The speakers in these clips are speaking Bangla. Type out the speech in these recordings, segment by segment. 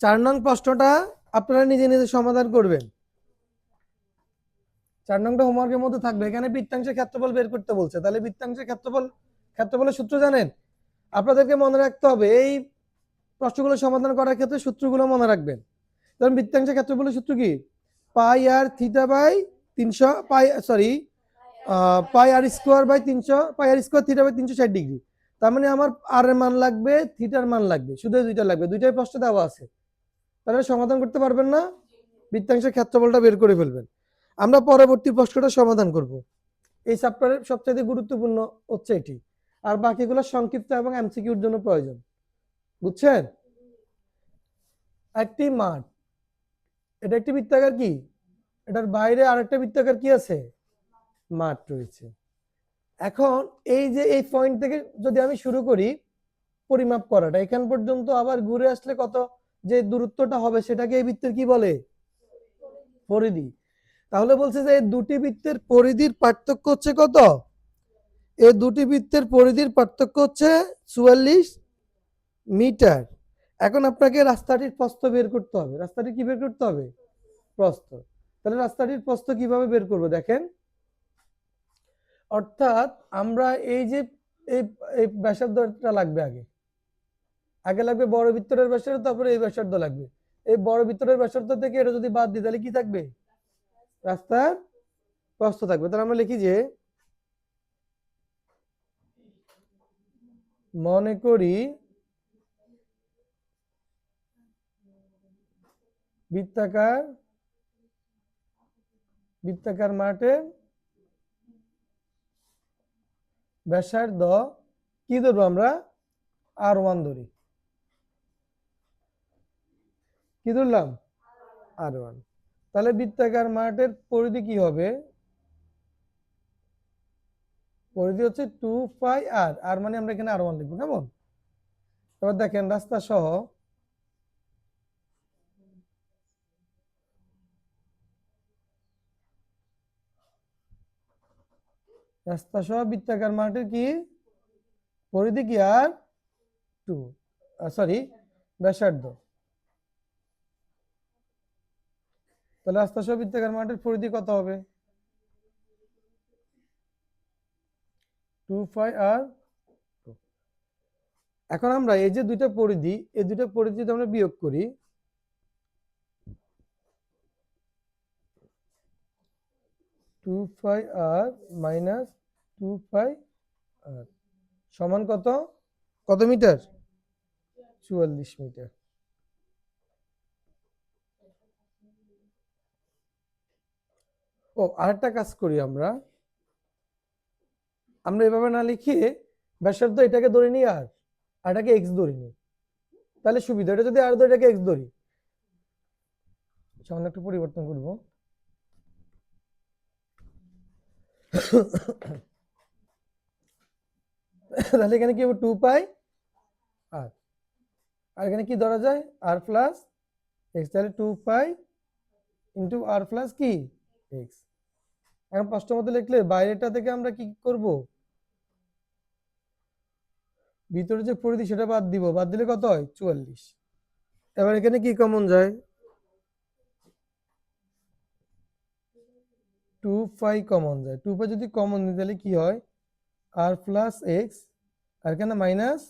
চার নং প্রশ্নটা আপনারা নিজে নিজে সমাধান করবেন। চার নংটা হোমওয়ার্কের মধ্যে থাকবে। এখানে বৃত্তাংশের ক্ষেত্রফল বের করতে বলছে। তাহলে বৃত্তাংশের ক্ষেত্রফল, ক্ষেত্রফলের সূত্র জানেন? আপনাদেরকে মনে রাখতে হবে, এই প্রশ্নগুলো সমাধান করার ক্ষেত্রে সূত্রগুলো মনে রাখবেন। ধরুন বৃত্তাংশের ক্ষেত্রফলের সূত্র কি? পাই আর থিটা বাই তিনশো, pi sorry pi r square by তিনশো, pi r square theta by তিনশো ষাট ডিগ্রি। তার মানে আমার আর এর মান লাগবে, থিটার মান লাগবে, শুধু দুইটা লাগবে। দুইটাই প্রশ্ন দেওয়া আছে। তাহলে সমাধান করতে পারবেন না? বৃত্তাংশের ক্ষেত্রফলটা বের করে ফেলবেন। আমরা পরবর্তী প্রশ্নটা সমাধান করব। এই চ্যাপ্টারের সবচেয়ে গুরুত্বপূর্ণ হচ্ছে এটি। আর বাকিগুলো সংক্ষিপ্ত এবং এমসিকিউর জন্য প্রয়োজন। বুঝছেন? একটি মাঠ। এটা একটি বৃত্তাকার কি? এটার বাইরে আরেকটা বৃত্তাকার কি আছে? মাঠ রয়েছে। এখন এই যে এই পয়েন্ট থেকে যদি আমি শুরু করি, পরিমাপ করাটা, এখান পর্যন্ত আবার ঘুরে আসলে কত? যে দূরত্বটা হবে সেটাকে এই বৃত্তের কি বলে? পরিধি। তাহলে বলছে যে এই দুটি বৃত্তের পরিধির পার্থক্য হচ্ছে কত? এই দুটি বৃত্তের পরিধির পার্থক্য হচ্ছে চুয়াল্লিশ মিটার। এখন আপনাকে রাস্তাটির প্রস্থ বের করতে হবে। রাস্তাটি কি বের করতে হবে? প্রস্থ। তাহলে রাস্তাটির প্রস্থ কীভাবে বের করব দেখেন? অর্থাৎ আমরা এই যে এই ব্যাসার্ধটা লাগবে আগে। আগে লাগবে বড় বৃত্তরের ব্যাসার্ধ তারপরে এই ব্যাসার্ধ লাগবে। এই বড় বৃত্তরের ব্যাসার্ধ থেকে এটা যদি বাদ দিই, তাহলে কি থাকবে? রাস্তার প্রস্থ থাকবে। তাহলে আমরা লিখি যে, মনে করি বৃত্তাকার বৃত্তাকার মাঠের ব্যাসার্ধ কি ধরবো আমরা? আর ওয়ান ধরি। কি ধরলাম? আর ওয়ান তাহলে বৃত্তাকার মাঠের পরিধি কি হবে? পরিধি হচ্ছে টু ফাই আর আর মানে আমরা এখানে আর ওয়ান লিখব, কেমন? এবার দেখেন, রাস্তা সহ রাস্তা সহ বৃত্তাকার মাঠের কি? পরিধি কি? আর টু সরি ব্যাসার্ধ। তাহলে রাস্তা সহ বৃত্তাকার মাঠের পরিধি কত হবে? টু ফাইভ আর এখন আমরা এই যে দুইটা পরিধি, এই দুইটা পরিধি যদি আমরা বিয়োগ করি two five r minus two five r সমান কত? কত মিটার? চুয়াল্লিশ মিটার। ও, আরেকটা কাজ করি আমরা। আমরা এভাবে না লিখে ব্যাসার্ধ এটাকে ধরে নিই আর এটাকে এক্স ধরে নিই। তাহলে সুবিধা, এটা যদি আর ধরে, এটাকে এক্স ধরি। সামান্য একটু পরিবর্তন করব। তাহলে এখানে কি হবে? টু পাই আর আর এখানে কি ধরা যায়? আর প্লাস এক্স তাহলে two pi into r plus কি? এক্স এখন প্রশ্ন মতো লিখলে বাইরেটা থেকে আমরা কি করব? ভিতরে যে পরিধি সেটা বাদ দিব। বাদ দিলে কত হয়? চুয়াল্লিশ। এবার এখানে কি কমন যায়? টু ফাই কমন যায়। টু ফাই যদি কমন দিই তাহলে কি হয়? আর প্লাস এক্স আর এখানে মাইনাস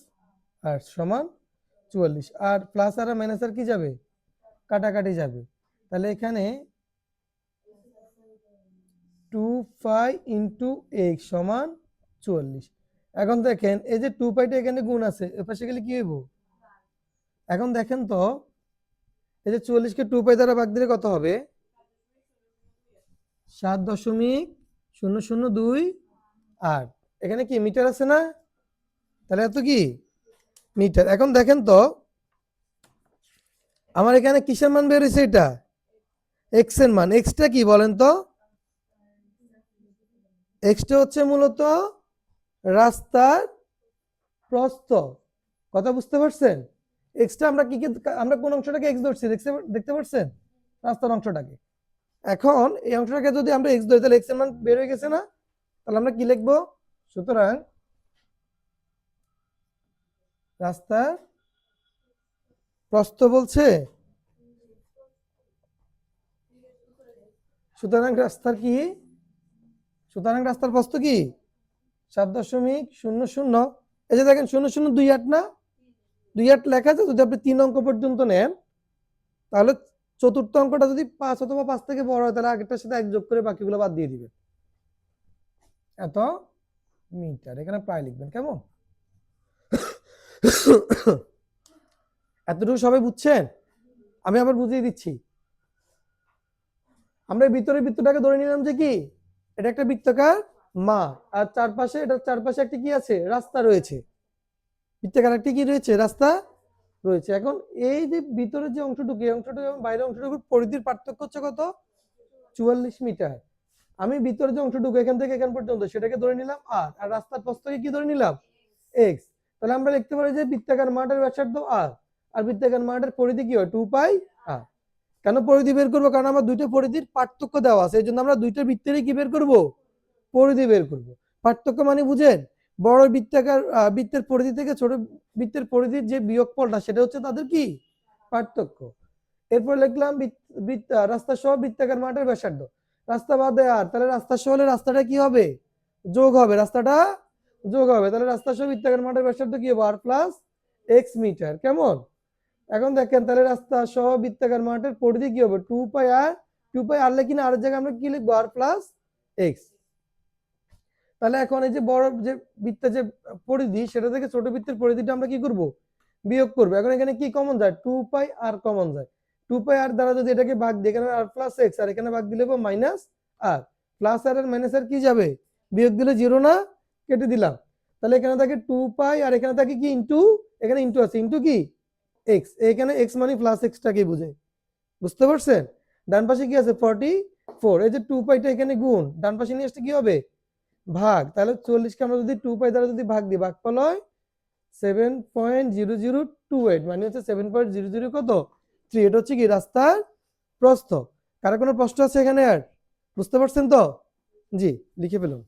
আর সমান চুয়াল্লিশ। আর প্লাস আর মাইনাস আর কি যাবে? কাটাকাটি যাবে। তাহলে এখানে টু ফাই ইন্টু এক্স সমান চুয়াল্লিশ। এখন দেখেন, এই যে টু পাইটা এখানে গুণ আছে, এ পাশে গেলে কি হইব? এখন দেখেন তো, এই যে চুয়াল্লিশকে টু পাই দ্বারা ভাগ দিলে কত হবে? সাত দশমিক শূন্য শূন্য দুই আট। এখানে কি মিটার আছে না? তাহলে এত কি? মিটার। এখন দেখেন তো, আমার এখানে কিসের মান বের হয়েছে এটা? এক্সের মান। এক্সটা কি বলেন তো? এক্সটা হচ্ছে মূলত রাস্তার প্রস্থ। কথা বুঝতে পারছেন? এক্সটা আমরা কি কি, আমরা কোন অংশটাকে এক্স ধরছি? দেখতে দেখতে পাচ্ছেন রাস্তার অংশটাকে। এখন এই অংশটাকে যদি আমরা এক্স ধরি, তাহলে এক্সের মান বের হয়ে গেছে না? তাহলে আমরা কি লিখব? সুতরাং রাস্তার প্রস্থ বলছে সুতরাং রাস্তার কি? সুতরাং রাস্তার প্রস্থ কি? সাত দশমিক শূন্য শূন্য। এই যে দেখেন, শূন্য শূন্য দুই আট না? দুই আট লেখা আছে, যদি আপনি তিন অঙ্ক পর্যন্ত নেন, তাহলে চতুর্থ অঙ্কটা যদি পাঁচ অথবা পাঁচ থেকে বড় হয়, তাহলে আগেরটার সাথে এক যোগ করে বাকিগুলো বাদ দিয়ে দিবেন। এত মিটার, এখানে প্রায় লিখবেন, কেমন? এতটুকু সবাই বুঝছেন? আমি আবার বুঝিয়ে দিচ্ছি। আমরা ভিতরে বৃত্তটাকে ধরে নিলাম যে কি? এটা একটা বৃত্তাকার মা আর চারপাশে, এটার চারপাশে একটা কি আছে? রাস্তা রয়েছে। বৃত্তাকার একটি কি রয়েছে? রাস্তা রয়েছে। এখন এই যে ভিতরের যে অংশটুকু, এই অংশটুকু এবং বাইরের অংশটুকুর পরিধির পার্থক্য হচ্ছে কত? চুয়াল্লিশ মিটার। আমি ভিতরে যে অংশটুকু, এখান থেকে এখান পর্যন্ত, সেটাকে ধরে নিলাম আর। আর রাস্তার প্রস্থকে কি ধরে নিলাম? এক্স তাহলে আমরা লিখতে পারি যে বৃত্তাকার মাঠের ব্যাসার্ধ আর। আর বৃত্তাকার মাঠের পরিধি কি হয়? টু পাই আর কেন পরিধি বের করব? কারণ আমার দুইটা পরিধির পার্থক্য দেওয়া আছে। এই জন্য আমরা দুইটা বৃত্তেরই কি বের করব? পরিধি বের করব। পার্থক্য মানে বুঝেন, বড় বৃত্তাকার বৃত্তের পরিধি থেকে ছোট বৃত্তের পরিধির যে বিয়োগফলটা, সেটা হচ্ছে তাদের কি? পার্থক্য। এরপর লিখলাম রাস্তা সহ বৃত্তাকার মাঠের ব্যাসার্ধ। রাস্তা বাদে আর, তাহলে রাস্তা সহ হলে রাস্তাটা কি হবে? যোগ হবে। রাস্তাটা যোগ হবে। তাহলে রাস্তা সহ বৃত্তাকার মাঠের ব্যাসার্ধ কি হবে? আর প্লাস এক্স মিটার কেমন? এখন দেখেন, তাহলে রাস্তা সহ বৃত্তাকার মাঠের পরিধি কি হবে? টু পাই আর টু পাই আর লিখি না আর জায়গায় আমরা কি লিখব? আর প্লাস এক্স তাহলে এখন এই যে বড় যে বৃত্তের যে পরিধি, সেটা থেকে ছোট বৃত্তের পরিধিটা আমরা কি করব? বিয়োগ করব। এখন এখানে কি কমন যায়? টু পাই আর কমন যায়। টু পাই আর দ্বারা যদি এটাকে ভাগ দিই, এখানে আর প্লাস এক্স আর এখানে ভাগ দিলে মাইনাস আর প্লাস আর আর মাইনাস আর কি যাবে? বিয়োগ দিলে জিরো না, কেটে দিলাম। তাহলে এখানে থাকে টু পাই আর এখানে থাকে কি? ইন্টু এখানে ইন্টু আছে। ইন্টু কি? এক্স এখানে এক্স মানে প্লাস এক্সটাকে বুঝে? বুঝতে পারছেন? ডান পাশে কি আছে? ফর্টি ফোর এই যে টু পাইটা এখানে গুণ। ডান পাশে নিয়ে আসতে কি হবে? ভাগ। তাহলে চল্লিশকে আমরা যদি টু পাই দ্বারা যদি ভাগ দিই ভাগ ভাগফল হয় seven point zero zero two eight মানে হচ্ছে সেভেন পয়েন্ট জিরো জিরো কত? থ্রি এটা হচ্ছে কি? রাস্তার প্রস্থ। কারও কোনো প্রশ্ন আছে এখানে আর? বুঝতে পারছেন তো? জি, লিখে ফেলুন।